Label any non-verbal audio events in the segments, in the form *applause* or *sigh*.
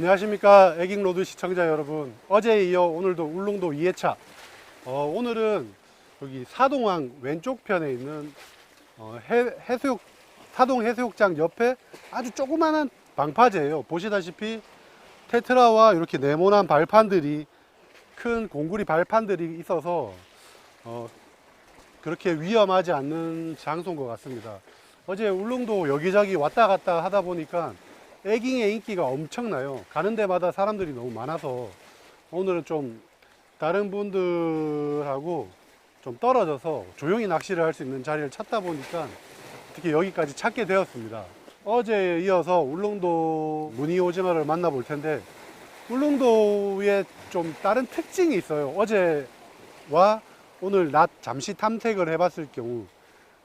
안녕하십니까 애깅로드 시청자 여러분. 어제에 이어 오늘도 울릉도 2회차. 어, 오늘은 여기 사동항 왼쪽 편에 있는 어, 해, 해수욕 사동 해수욕장 옆에 아주 조그마한 방파제예요. 보시다시피 테트라와 이렇게 네모난 발판들이 큰 공구리 발판들이 있어서 어, 그렇게 위험하지 않는 장소인 것 같습니다. 어제 울릉도 여기저기 왔다 갔다 하다 보니까 애깅의 인기가 엄청나요. 가는 데마다 사람들이 너무 많아서 오늘은 좀 다른 분들하고 좀 떨어져서 조용히 낚시를 할 수 있는 자리를 찾다 보니까 특히 여기까지 찾게 되었습니다. 어제에 이어서 울릉도 무늬 오징어를 만나볼 텐데 울릉도에 좀 다른 특징이 있어요. 어제와 오늘 낮 잠시 탐색을 해봤을 경우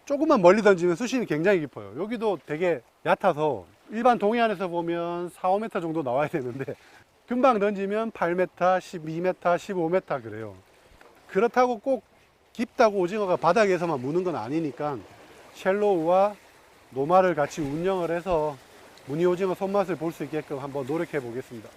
조금만 멀리 던지면 수심이 굉장히 깊어요. 여기도 되게 얕아서 일반 동해안에서 보면 4, 5m 정도 나와야 되는데 금방 던지면 8m, 12m, 15m 그래요. 그렇다고 꼭 깊다고 오징어가 바닥에서만 무는 건 아니니까 쉘로우와 노마를 같이 운영을 해서 무늬 오징어 손맛을 볼 수 있게끔 한번 노력해 보겠습니다.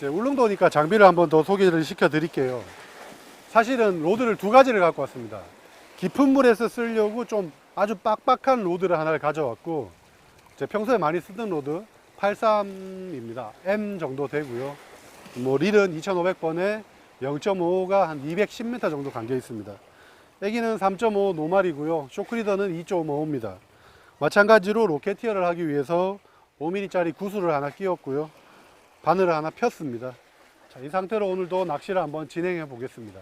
이제 울릉도니까 장비를 한번 더 소개를 시켜 드릴게요. 사실은 로드를 두 가지를 갖고 왔습니다. 깊은 물에서 쓰려고 좀 아주 빡빡한 로드를 하나를 가져왔고, 제 평소에 많이 쓰던 로드 83입니다. M 정도 되고요. 뭐 릴은 2500번에 0.5가 한 210m 정도 감겨 있습니다. 애기는 3.5 노말이고요. 쇼크리더는 2.5입니다. 마찬가지로 로켓티어를 하기 위해서 5mm짜리 구슬을 하나 끼웠고요. 바늘을 하나 폈습니다. 자, 이 상태로 오늘도 낚시를 한번 진행해 보겠습니다.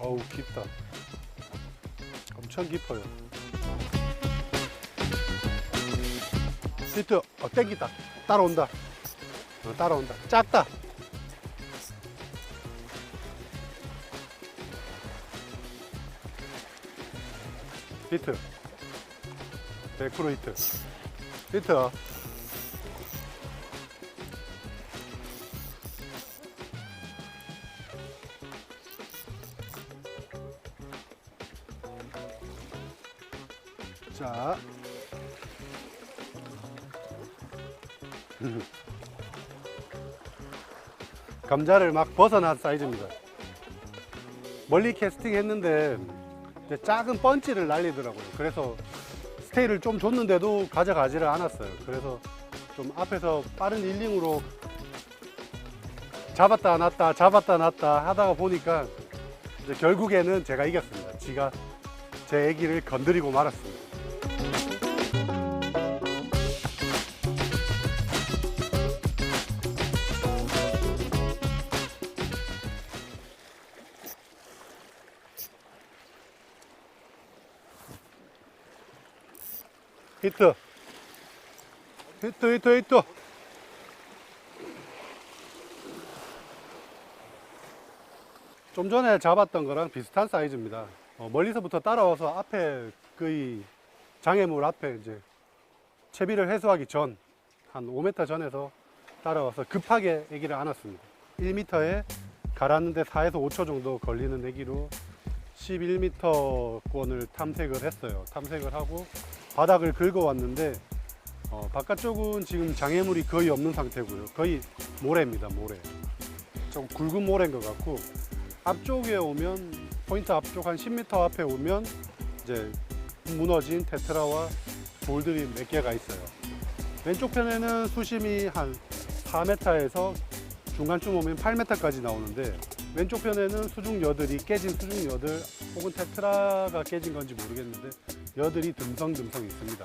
어우, 깊다. 엄청 깊어요. 히트, 어, 땡기다. 따라온다. 어, 따라온다. 작다. 히트. 100% 히트. 히트. 자. 감자를 막 벗어난 사이즈입니다. 멀리 캐스팅 했는데 작은 펀치를 날리더라고요. 그래서 스테이를 좀 줬는데도 가져가지를 않았어요. 그래서 좀 앞에서 빠른 릴링으로 잡았다 놨다 잡았다 놨다 하다가 보니까 결국에는 제가 이겼습니다. 지가 제 애기를 건드리고 말았습니다. 히트 히트 히트 좀 전에 잡았던 거랑 비슷한 사이즈입니다. 어, 멀리서부터 따라와서 앞에 거의 장애물 앞에 이제 채비를 해소하기 전 한 5m 전에서 따라와서 급하게 애기를 안았습니다. 1m에 갈았는데 4에서 5초 정도 걸리는 내기로 11m권을 탐색을 했어요. 탐색을 하고 바닥을 긁어 왔는데 어, 바깥쪽은 지금 장애물이 거의 없는 상태고요. 거의 모래입니다. 모래. 좀 굵은 모래인 것 같고 앞쪽에 오면 포인트 앞쪽 한 10m 앞에 오면 이제 무너진 테트라와 돌들이 몇 개가 있어요. 왼쪽 편에는 수심이 한 4m에서 중간쯤 오면 8m까지 나오는데 왼쪽 편에는 수중 여들이 깨진 수중 여들 혹은 테트라가 깨진 건지 모르겠는데 여들이 듬성듬성 있습니다.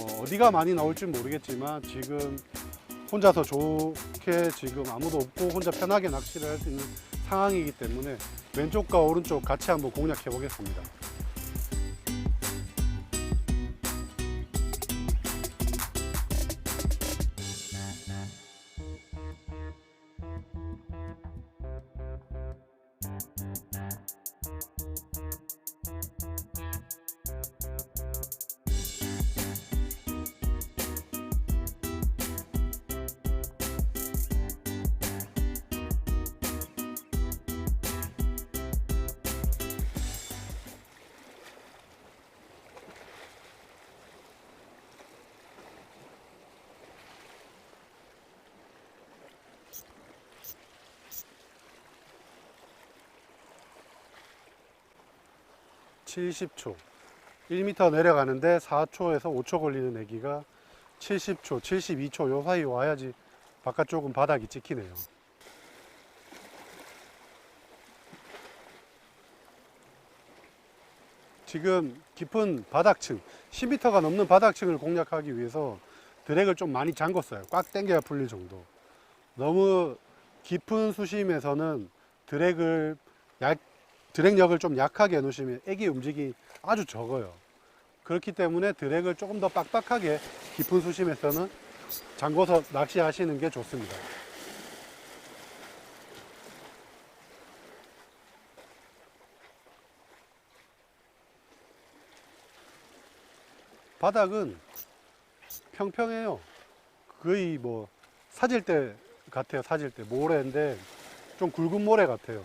어, 어디가 많이 나올지 모르겠지만 지금 혼자서 좋게 지금 아무도 없고 혼자 편하게 낚시를 할 수 있는 상황이기 때문에 왼쪽과 오른쪽 같이 한번 공략해 보겠습니다. 칠십 초 1m 내려가는데 4초에서 5초 걸리는 애기가 70초, 72초 요 사이 와야지 바깥쪽은 바닥이 찍히네요. 지금 깊은 바닥층, 10m가 넘는 바닥층을 공략하기 위해서 드랙을 좀 많이 잠궜어요. 꽉 당겨야 풀릴 정도. 너무 깊은 수심에서는 드랙을 약, 드랙력을 좀 약하게 해놓으시면 애기 움직이 아주 적어요. 그렇기 때문에 드랙을 조금 더 빡빡하게 깊은 수심에서는 잠궈서 낚시하시는 게 좋습니다. 바닥은 평평해요. 거의 뭐 사질 때 같아요. 사질 때 모래인데 좀 굵은 모래 같아요.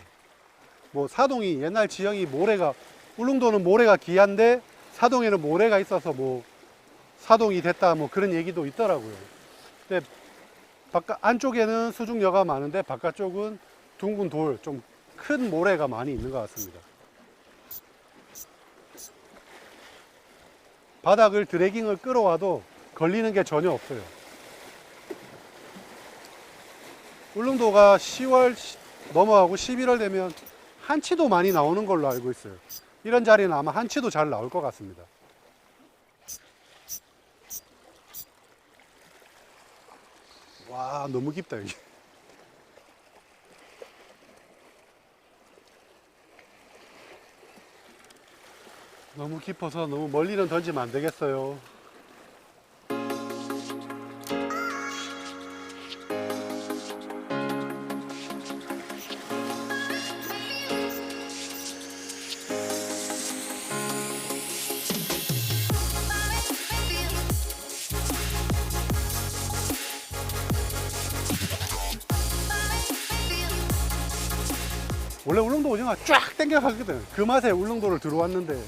뭐 사동이 옛날 지형이 모래가 울릉도는 모래가 귀한데 사동에는 모래가 있어서 뭐 사동이 됐다 뭐 그런 얘기도 있더라고요. 근데 바깥 안쪽에는 수중여가 많은데 바깥쪽은 둥근 돌 좀 큰 모래가 많이 있는 것 같습니다. 바닥을 드래깅을 끌어와도 걸리는 게 전혀 없어요. 울릉도가 10월 넘어가고 11월 되면 한치도 많이 나오는 걸로 알고 있어요. 이런 자리는 아마 한치도 잘 나올 것 같습니다. 와, 너무 깊다, 여기. 너무 깊어서 너무 멀리는 던지면 안 되겠어요. 원래 울릉도 오징어 쫙 땡겨 가거든. 그 맛에 울릉도를 들어왔는데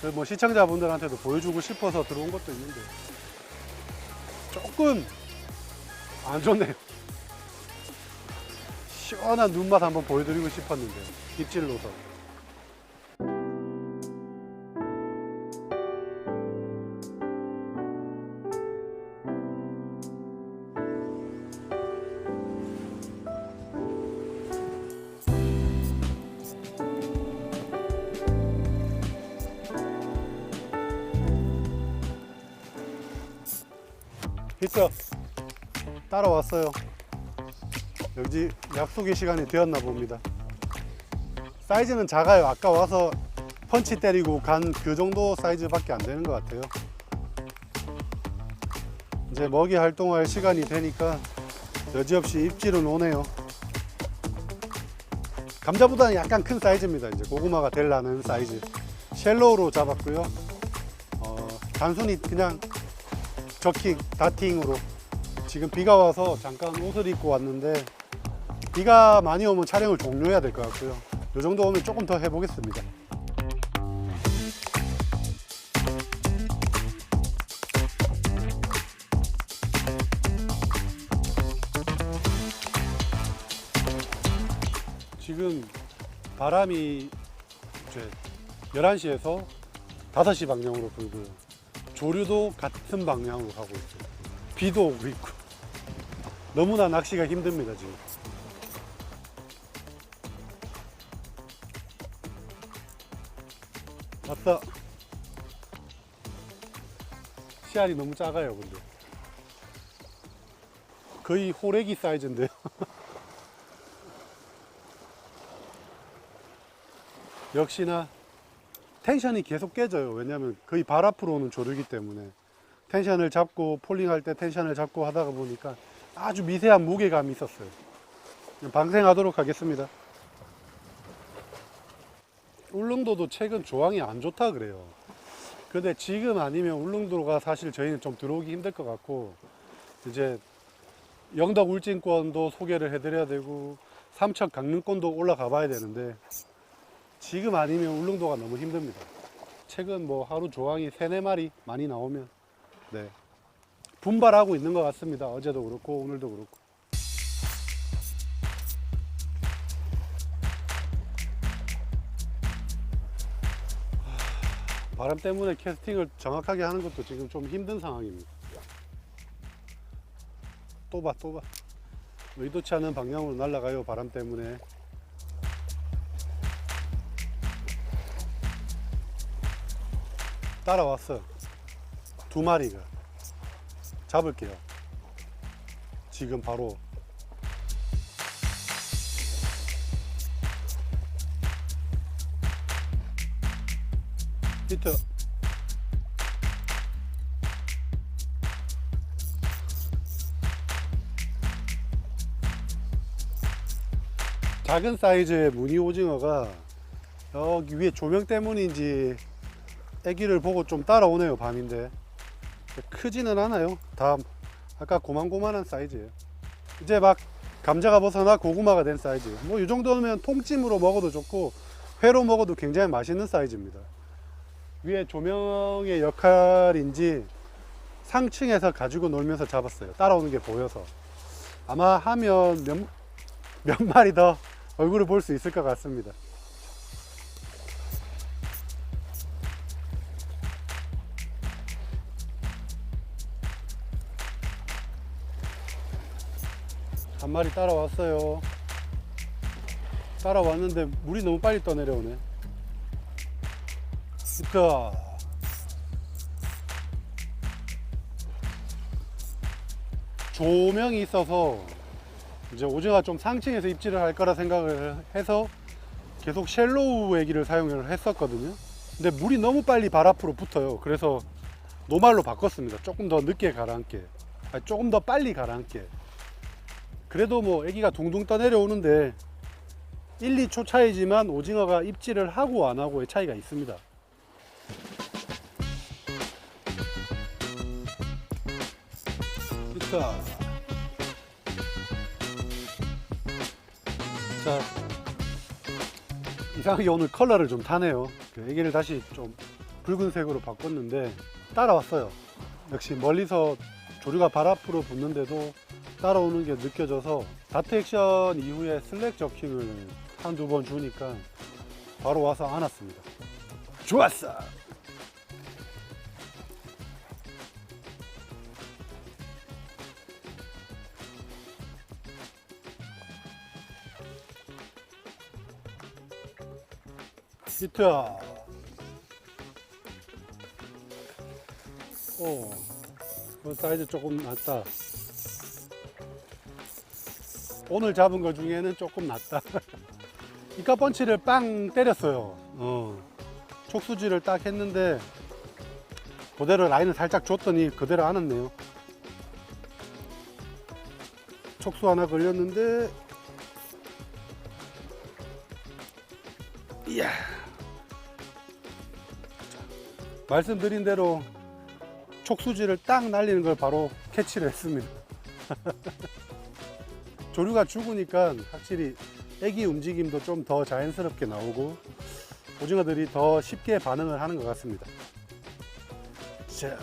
그뭐 시청자분들한테도 보여주고 싶어서 들어온 것도 있는데 조금 안 좋네요. 시원한 눈맛 한번 보여드리고 싶었는데 입질로서. 있어. 따라왔어요. 여기 약속의 시간이 되었나 봅니다. 사이즈는 작아요. 아까 와서 펀치 때리고 간 그 정도 사이즈밖에 안 되는 것 같아요. 이제 먹이 활동할 시간이 되니까 여지없이 입질은 오네요. 감자보다는 약간 큰 사이즈입니다. 이제 고구마가 될라는 사이즈. 쉘로우로 잡았고요. 어, 단순히 그냥 저킹, 다팅으로 지금 비가 와서 잠깐 옷을 입고 왔는데 비가 많이 오면 촬영을 종료해야 될 것 같고요. 이 정도 오면 조금 더 해보겠습니다. 지금 바람이 이제 11시에서 5시 방향으로 불고요. 조류도 같은 방향으로 가고 있어요. 비도 오고 있고. 너무나 낚시가 힘듭니다, 지금. 맞다. 씨알이 너무 작아요, 근데. 거의 호래기 사이즈인데요. *laughs* 역시나 텐션이 계속 깨져요. 왜냐하면 거의 발 앞으로 오는 조류기 때문에 텐션을 잡고 폴링할 때 텐션을 잡고 하다가 보니까 아주 미세한 무게감이 있었어요. 방생하도록 하겠습니다. 울릉도도 최근 조항이 안 좋다 그래요. 근데 지금 아니면 울릉도가 사실 저희는 좀 들어오기 힘들 것 같고 이제 영덕 울진권도 소개를 해드려야 되고 삼척 강릉권도 올라가 봐야 되는데 지금 아니면 울릉도가 너무 힘듭니다. 최근 뭐 하루 조항이 세네 마리 많이 나오면 네 분발하고 있는 것 같습니다. 어제도 그렇고 오늘도 그렇고. 하, 바람 때문에 캐스팅을 정확하게 하는 것도 지금 좀 힘든 상황입니다. 또 봐, 또 봐. 의도치 않은 방향으로 날아가요, 바람 때문에. 따라왔어. 두 마리가. 잡을게요. 지금 바로. 히트. 작은 사이즈의 무늬 오징어가 여기 위에 조명 때문인지 애기를 보고 좀 따라오네요 밤인데. 크지는 않아요. 다 아까 고만고만한 사이즈예요. 이제 막 감자가 벗어나 고구마가 된 사이즈. 뭐 이 정도면 통찜으로 먹어도 좋고 회로 먹어도 굉장히 맛있는 사이즈입니다. 위에 조명의 역할인지 상층에서 가지고 놀면서 잡았어요. 따라오는 게 보여서. 아마 하면 몇, 몇 마리 더 얼굴을 볼 수 있을 것 같습니다 한 마리 따라왔어요. 따라왔는데 물이 너무 빨리 떠내려오네. 있다. 조명이 있어서 이제 오징어가 좀 상층에서 입질을 할 거라 생각을 해서 계속 쉘로우 애기를 사용을 했었거든요. 근데 물이 너무 빨리 발 앞으로 붙어요. 그래서 노말로 바꿨습니다. 조금 더 늦게 가라앉게. 조금 더 빨리 가라앉게. 그래도 뭐 애기가 둥둥 떠내려오는데 1, 2초 차이지만 오징어가 입질을 하고 안 하고의 차이가 있습니다. 있다. 자, 이상하게 오늘 컬러를 좀 타네요. 그 애기를 다시 좀 붉은색으로 바꿨는데 따라왔어요. 역시 멀리서 조류가 발 앞으로 붙는데도 따라오는 게 느껴져서 다트 액션 이후에 슬랙 저킹을 한두 번 주니까 바로 와서 안았습니다. 좋았어! 히트! 오, 그 사이즈 조금 낮다. 오늘 잡은 것 중에는 조금 낫다. *laughs* 이까 펀치를 빵 때렸어요. 어. 촉수질을 딱 했는데 그대로 라인을 살짝 줬더니 그대로 안았네요. 촉수 하나 걸렸는데 이야. 말씀드린 대로 촉수질을 딱 날리는 걸 바로 캐치를 했습니다. *laughs* 조류가 죽으니까 확실히 애기 움직임도 좀 더 자연스럽게 나오고 오징어들이 더 쉽게 반응을 하는 것 같습니다. 자,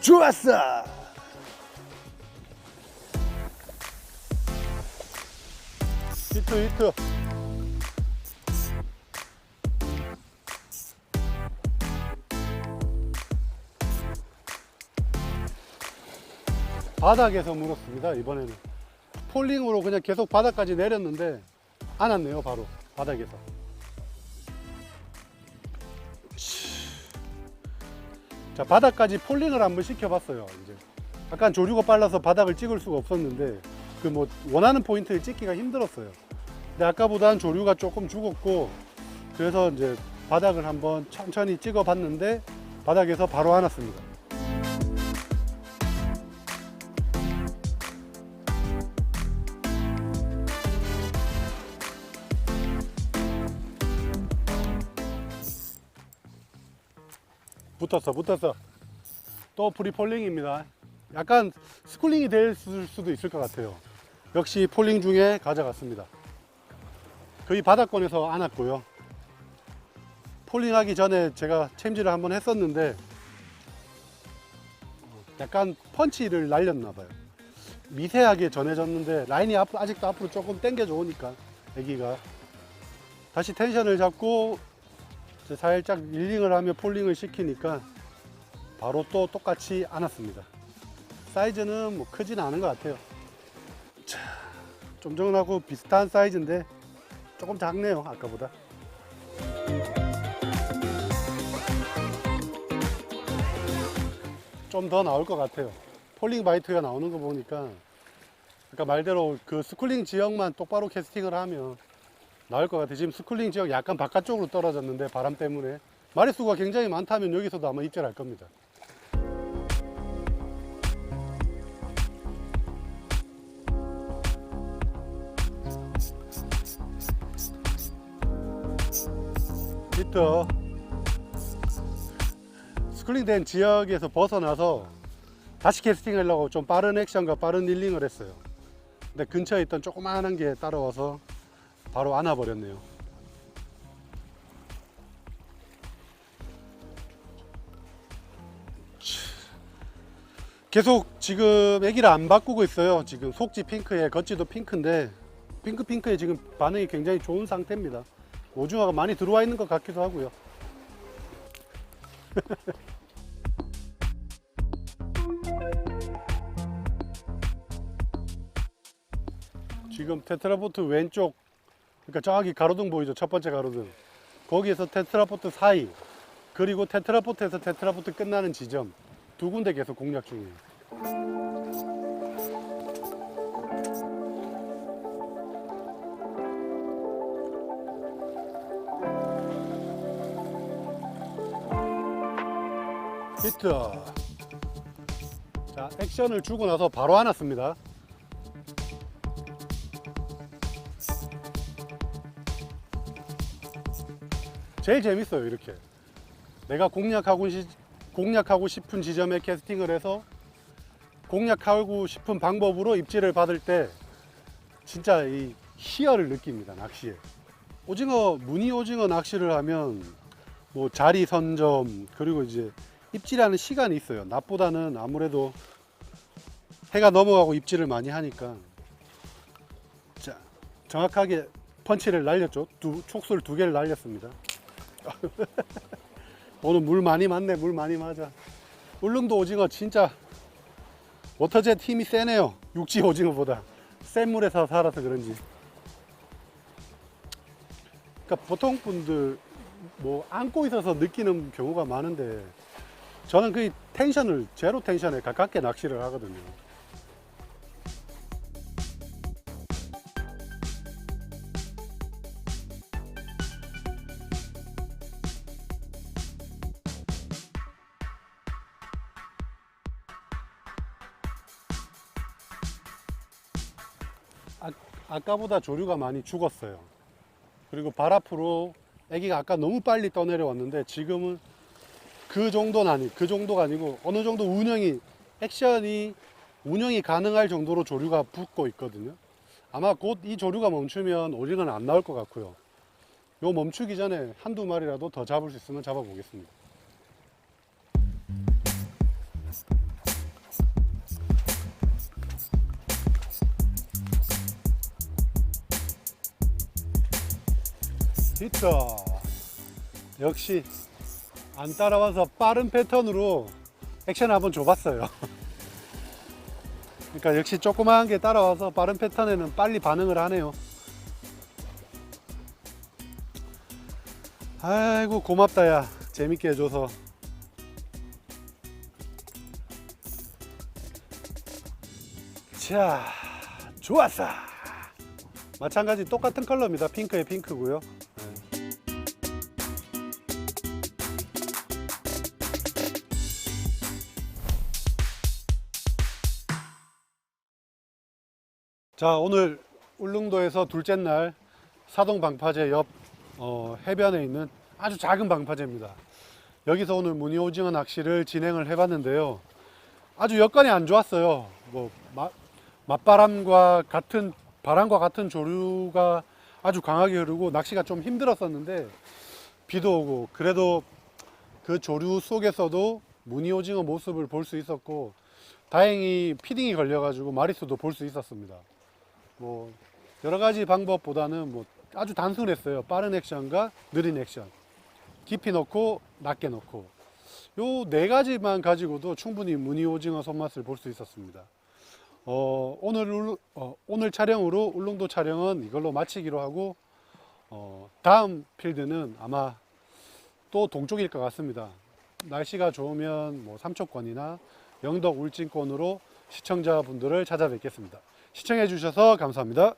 좋았어. 히트 히트. 바닥에서 물었습니다 이번에는. 폴링으로 그냥 계속 바닥까지 내렸는데 안 왔네요 바로. 바닥에서. 자 바닥까지 폴링을 한번 시켜봤어요 이제. 약간 조류가 빨라서 바닥을 찍을 수가 없었는데 그 뭐 원하는 포인트를 찍기가 힘들었어요. 근데 아까보다는 조류가 조금 죽었고 그래서 이제 바닥을 한번 천천히 찍어 봤는데 바닥에서 바로 안 왔습니다 붙었어 붙었어. 또 프리폴링입니다. 약간 스쿨링이 될 수- 수도 있을 것 같아요. 역시 폴링 중에 가져갔습니다. 거의 바닥권에서 안 왔고요. 폴링하기 전에 제가 챔질을 한번 했었는데 어, 약간 펀치를 날렸나 봐요. 미세하게 전해졌는데 라인이 앞, 아직도 앞으로 조금 당겨져 오니까 애기가 다시 텐션을 잡고 살짝 릴링을 하며 폴링을 시키니까 바로 또 똑같이 안았습니다. 사이즈는 뭐 크진 않은 것 같아요. 자, 좀 전하고 비슷한 사이즈인데 조금 작네요, 아까보다. 좀 더 나올 것 같아요. 폴링 바이트가 나오는 거 보니까 아까 말대로 그 스쿨링 지역만 똑바로 캐스팅을 하면 나올 것 같아요. 지금 스쿨링 지역 약간 바깥쪽으로 떨어졌는데 바람 때문에 마리수가 굉장히 많다면 여기서도 아마 입질할 겁니다. 히트 스쿨링 된 지역에서 벗어나서 다시 캐스팅 하려고 좀 빠른 액션과 빠른 릴링을 했어요. 근데 근처에 있던 조그마한 게 따라와서 바로 안아버렸네요. 계속 지금 애기를 안 바꾸고 있어요. 지금 속지 핑크에 겉지도 핑크인데 핑크 핑크에 지금 반응이 굉장히 좋은 상태입니다. 오징어가 많이 들어와 있는 것 같기도 하고요. *laughs* 지금 테트라포트 왼쪽 그러니까 저기 가로등 보이죠? 첫 번째 가로등. 거기에서 테트라포트 사이 그리고 테트라포트에서 테트라포트 끝나는 지점. 두 군데 계속 공략 중이에요. 히트! 자 액션을 주고 나서 바로 안 왔습니다 제일 재밌어요 이렇게. 내가 공략하고, 시- 공략하고 싶은 지점에 캐스팅을 해서 공략하고 싶은 방법으로 입질을 받을 때 진짜 이 희열을 느낍니다 낚시에. 오징어 무늬 오징어 낚시를 하면 뭐 자리 선점 그리고 이제 입질하는 시간이 있어요. 낮보다는 아무래도 해가 넘어가고 입질을 많이 하니까. 자 정확하게 펀치를 날렸죠. 두, 촉수를 두 개를 날렸습니다 *laughs* 오늘 물 많이 맞네 물 많이 맞아. 울릉도 오징어 진짜 워터젯 힘이 세네요. 육지 오징어보다. 센 물에서 살아서 그런지. 그러니까 보통 분들 뭐 안고 있어서 느끼는 경우가 많은데 저는 그 텐션을 제로 텐션에 가깝게 낚시를 하거든요 아, 아까보다 조류가 많이 죽었어요. 그리고 발 앞으로 애기가 아까 너무 빨리 떠내려왔는데 지금은 그 정도는 아니, 그 정도가 아니고 어느 정도 운영이 액션이 운영이 가능할 정도로 조류가 붙고 있거든요. 아마 곧 이 조류가 멈추면 오징어는 안 나올 것 같고요. 요 멈추기 전에 한두 마리라도 더 잡을 수 있으면 잡아보겠습니다. 히트! 역시 안 따라와서 빠른 패턴으로 액션 한번 줘봤어요. *laughs* 그러니까 역시 조그마한 게 따라와서 빠른 패턴에는 빨리 반응을 하네요. 아이고 고맙다 야 재밌게 해줘서 자 좋았어 마찬가지 똑같은 컬러입니다 핑크에 핑크고요 자 오늘 울릉도에서 둘째 날 사동 방파제 옆 어, 해변에 있는 아주 작은 방파제입니다. 여기서 오늘 무늬 오징어 낚시를 진행을 해봤는데요. 아주 여건이 안 좋았어요. 뭐 마- 맞바람과 같은 바람과 같은 조류가 아주 강하게 흐르고 낚시가 좀 힘들었었는데 비도 오고 그래도 그 조류 속에서도 무늬 오징어 모습을 볼 수 있었고 다행히 피딩이 걸려가지고 마리수도 볼 수 있었습니다. 뭐 여러 가지 방법보다는 뭐 아주 단순했어요. 빠른 액션과 느린 액션. 깊이 넣고 낮게 넣고 요 네 가지만 가지고도 충분히 무늬 오징어 손맛을 볼 수 있었습니다. 어, 오늘 울- 어, 오늘 촬영으로 울릉도 촬영은 이걸로 마치기로 하고 어, 다음 필드는 아마 또 동쪽일 것 같습니다. 날씨가 좋으면 뭐 삼척권이나 영덕 울진권으로 시청자분들을 찾아뵙겠습니다. 시청해 주셔서 감사합니다.